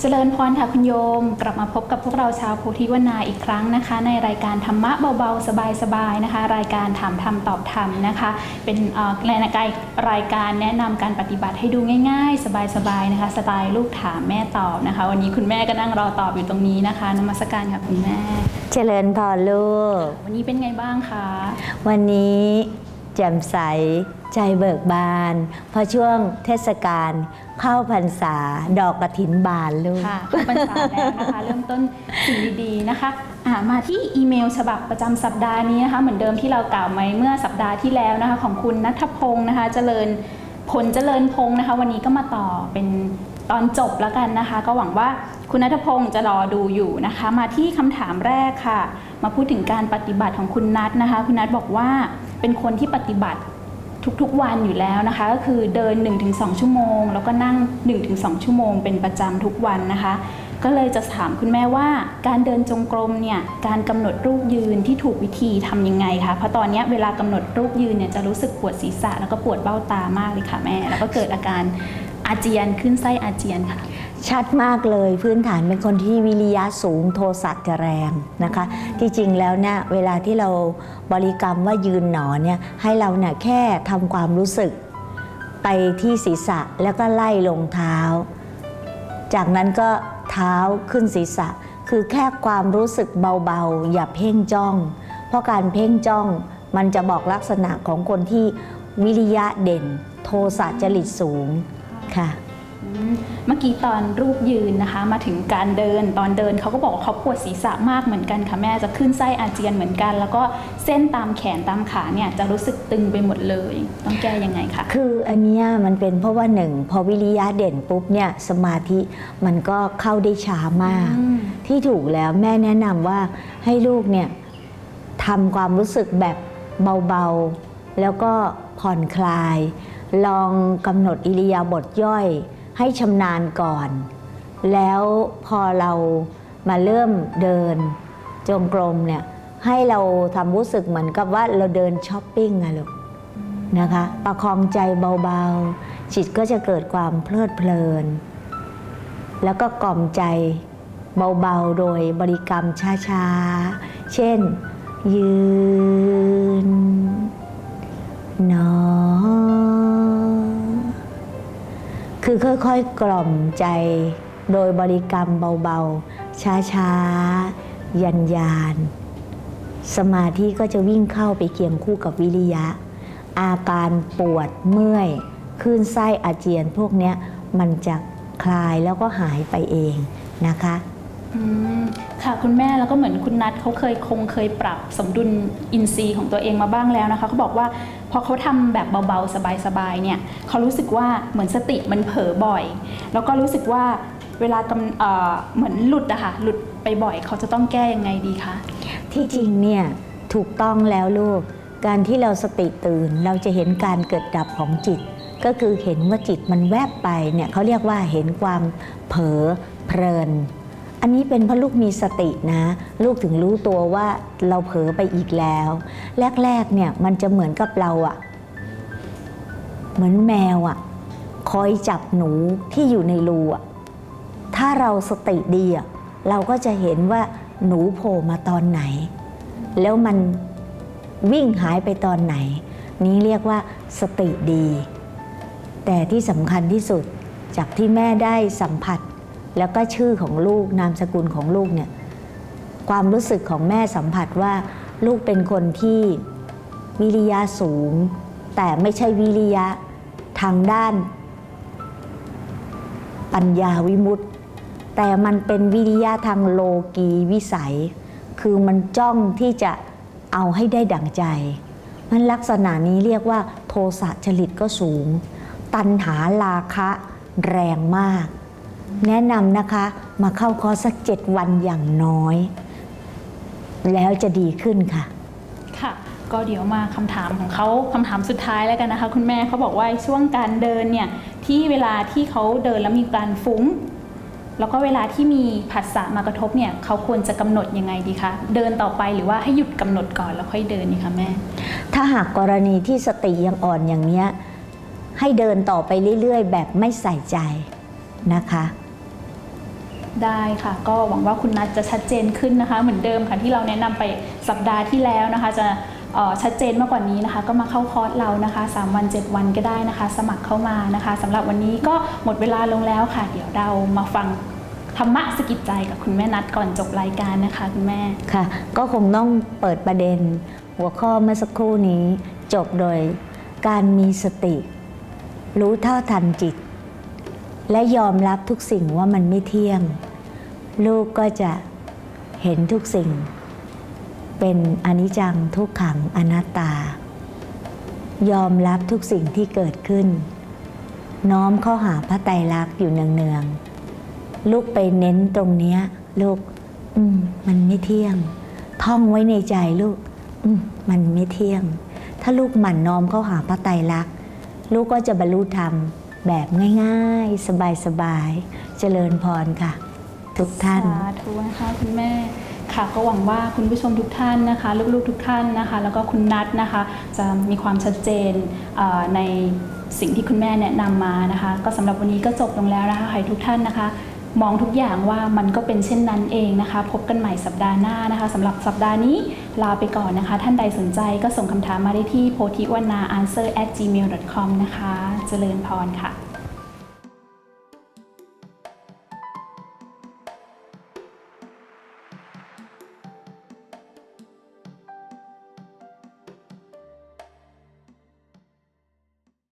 เจริญพรค่ะคุณโยม กลับมาพบกับพวกเราชาวโพธิวนาอีกครั้งนะคะ ในรายการธรรมะเบาๆ สบายๆนะคะ รายการถามธรรมตอบธรรมนะคะ เป็นเอ่อรายการรายการแนะนำการปฏิบัติให้ดูง่าย ๆ สบายๆนะคะสไตล์ลูกถามแม่ตอบนะคะ วันนี้คุณแม่ก็นั่งรอตอบอยู่ตรงนี้นะคะนมัสการค่ะคุณแม่ เจริญพรลูก วันนี้เป็นไงบ้างคะวันนี้ แจ่มใส ใจเบิกบานพราะช่วงเทศกาลเข้าพรรษาดอกกระถินบานลูกค่ะพรรษาแล้วนะคะเริ่มต้นสิ่งดีๆนะคะมาที่อีเมลฉบับประจำสัปดาห์นี้นะคะเหมือนเดิมที่เรากล่าวไว้เมื่อสัปดาห์ที่แล้วนะคะของคุณนัทพงศ์นะคะเจริญผลเจริญพงศ์นะคะ วันนี้ก็มาต่อเป็นตอนจบแล้วกันนะคะ ก็หวังว่าคุณนัทพงศ์จะรอดูอยู่นะคะ มาที่คำถามแรกค่ะ มาพูดถึงการปฏิบัติของคุณนัทนะคะ คุณนัทบอกว่า เป็นคนที่ปฏิบัติทุกๆวันอยู่แล้วนะคะ ก็คือเดิน 1-2 ชั่วโมง แล้วก็นั่ง 1-2 ชั่วโมง เป็นประจำทุกวันนะคะ ก็เลยจะถามคุณแม่ว่า การเดินจงกรมเนี่ยการกำหนดรูปยืนที่ถูกวิธีทำยังไงคะเพราะตอนนี้เวลากำหนดรูปยืนเนี่ยจะรู้สึกปวดศีรษะแล้วก็ปวดเบ้าตามากเลยค่ะแม่ แล้วก็เกิดอาการอาเจียนขึ้นไส้อาเจียนค่ะ ชัดมากเลยพื้นฐานเป็นคนที่วิริยะสูงโทสะจะแรงนะคะ ที่จริงแล้วเนี่ยเวลาที่เราบริกรรมว่ายืนหนอเนี่ยให้เราเนี่ยแค่ทำความรู้สึก ไปที่ศีรษะแล้วก็ไล่ลงเท้า จากนั้นก็เท้าขึ้นศีรษะ คือแค่ความรู้สึกเบาๆ อย่าเพ่งจ้อง เพราะการเพ่งจ้องมันจะบอกลักษณะของคนที่วิริยะเด่น โทสะจริตสูงค่ะ เมื่อกี้ตอนรูปยืนนะคะ มาถึงการเดินตอนเดินเขาก็บอกว่าเขาปวดศีรษะมากเหมือนกันค่ะแม่จะขึ้นไส้อาเจียนเหมือนกัน แล้วก็เส้นตามแขนตามขาเนี่ยจะรู้สึกตึงไปหมดเลย ต้องแก้ยังไงคะคืออันเนี้ยมันเป็นเพราะว่าหนึ่งพอวิริยะเด่นปุ๊บเนี่ยสมาธิมันก็เข้าได้ช้ามากอืมที่ถูกแล้วแม่แนะนำว่าให้ลูกเนี่ยทำความรู้สึกแบบเบาๆ แล้วก็ผ่อนคลาย ลองกำหนดอิริยาบถย่อย ให้ชำนาญก่อน แล้วพอเรามาเริ่มเดินจงกรมเนี่ยให้เราทำรู้สึกเหมือนกับว่าเราเดินช้อปปิ้งอะลูกนะคะประคองใจเบาๆ จิตก็จะเกิดความเพลิดเพลิน แล้วก็กล่อมใจเบาๆ โดยบริกรรมช้าๆ เช่น ยืนนอน คือค่อยๆ กล่อมใจ โดยบริกรรมเบาๆ ช้าๆ ยันยานสมาธิก็จะวิ่งเข้าไปเคียงคู่กับวิริยะ อาการปวดเมื่อยคลื่นไส้อาเจียนพวกเนี้ยมันจะคลายแล้วก็หายไปเองนะคะอืมค่ะคุณแม่แล้วก็เหมือนคุณนัทเขาเคยคงเคยปรับสมดุลอินทรีย์ของตัวเองมาบ้างแล้วนะคะเขาบอกว่า อเขาทำแบบเบาๆ สบายๆเนี่ยเขารู้สึกว่าเหมือนสติมันเผลอบ่อย แล้วก็รู้สึกว่าเวลากำเเหมือนหลุดอะค่ะหลุดไปบ่อยเขาจะต้องแก้ยังไงดีคะที่จริงเนี่ยถูกต้องแล้วลูก การที่เราสติตื่นเราจะเห็นการเกิดดับของจิต ก็คือเห็นว่าจิตมันแวบไปเนี่ยเขาเรียกว่าเห็นความเผลอเพลิน อันนี้เป็นเพราะลูกมีสตินะ ลูกถึงรู้ตัวว่าเราเผลอไปอีกแล้ว แรกๆเนี่ยมันจะเหมือนกับเราอะเหมือนแมวอะคอยจับหนูที่อยู่ในรูอะถ้าเราสติดีอะเราก็จะเห็นว่าหนูโผล่มาตอนไหน แล้วมันวิ่งหายไปตอนไหน นี้เรียกว่าสติดี แต่ที่สำคัญที่สุดจากที่แม่ได้สัมผัส แล้วก็ชื่อของลูกนามสกุลของลูกเนี่ยความรู้สึกของแม่สัมผัสว่าลูกเป็นคนที่วิริยะสูง แต่ไม่ใช่วิริยะทางด้าน ปัญญาวิมุตติแต่มันเป็นวิริยะทางโลกีวิสัย คือมันจ้องที่จะเอาให้ได้ดั่งใจมันลักษณะนี้เรียกว่า โทสะจริตก็สูง ตัณหาราคะแรงมาก แนะนำนะคะมาเข้าคอร์สสักเจ็ดวันอย่างน้อย แล้วจะดีขึ้นค่ะ ค่ะ ก็เดี๋ยวมาคำถามของเขาคำถามสุดท้ายแล้วกันนะคะ คุณแม่เขาบอกว่าช่วงการเดินเนี่ยที่เวลาที่เขาเดินแล้วมีการฟุ้ง แล้วก็เวลาที่มีผัสสะมากระทบเนี่ยเขาควรจะกำหนดยังไงดีคะเดินต่อไปหรือว่าให้หยุดกำหนดก่อนแล้วค่อยเดินนี่คะแม่ ถ้าหากกรณีที่สติยังอ่อนอย่างเนี้ยให้เดินต่อไปเรื่อยๆ แบบไม่ใส่ใจ นะคะ ได้ค่ะ ก็หวังว่าคุณนัทจะชัดเจนขึ้นนะคะ เหมือนเดิมค่ะที่เราแนะนำไปสัปดาห์ที่แล้วนะคะ จะเอ่อชัดเจนมากกว่านี้นะคะ ก็มาเข้าคอร์สเรานะคะ 3 วัน 7 วันก็ได้นะคะ สมัครเข้ามานะคะสำหรับวันนี้ก็หมดเวลาลงแล้วค่ะ เดี๋ยวเรามาฟังธรรมะสกิจใจกับคุณแม่นัทก่อนจบรายการนะคะคุณแม่ ค่ะ ก็คงต้องเปิดประเด็น หัวข้อเมื่อสักครู่นี้ จบโดยการมีสติ รู้เท่าทันจิต และยอมรับทุกสิ่งว่ามันไม่เที่ยง ลูกก็จะเห็นทุกสิ่ง เป็นอนิจจังทุกขังอนัตตา ยอมรับทุกสิ่งที่เกิดขึ้น น้อมเข้าหาพระไตรลักษณ์อยู่เนืองๆลูกไปเน้นตรงเนี้ยลูกอืมมันไม่เที่ยง ท่องไว้ในใจลูก อืมมันไม่เที่ยง ถ้าลูกหมั่นน้อมเข้าหาพระไตรลักษณ์ลูกก็จะบรรลุธรรม แบบง่ายๆ สบายๆ เจริญพรค่ะ ทุกท่าน สาธุนะคะคุณแม่ค่ะก็หวังว่าคุณผู้ชมทุกท่านนะคะ ลูกๆทุกท่านนะคะ แล้วก็คุณนัทนะคะ จะมีความชัดเจนในสิ่งที่คุณแม่แนะนำมานะคะ ก็สำหรับวันนี้ก็จบลงแล้วนะคะใครทุกท่านนะคะ มองทุกอย่างว่ามันก็เป็นเช่นนั้นเองนะคะ พบกันใหม่สัปดาห์หน้านะคะสำหรับสัปดาห์นี้ลาไปก่อนนะคะ ท่านใดสนใจก็ส่งคำถามมาได้ที่โพธิวนา answer at gmail com นะคะ เจริญพรค่ะ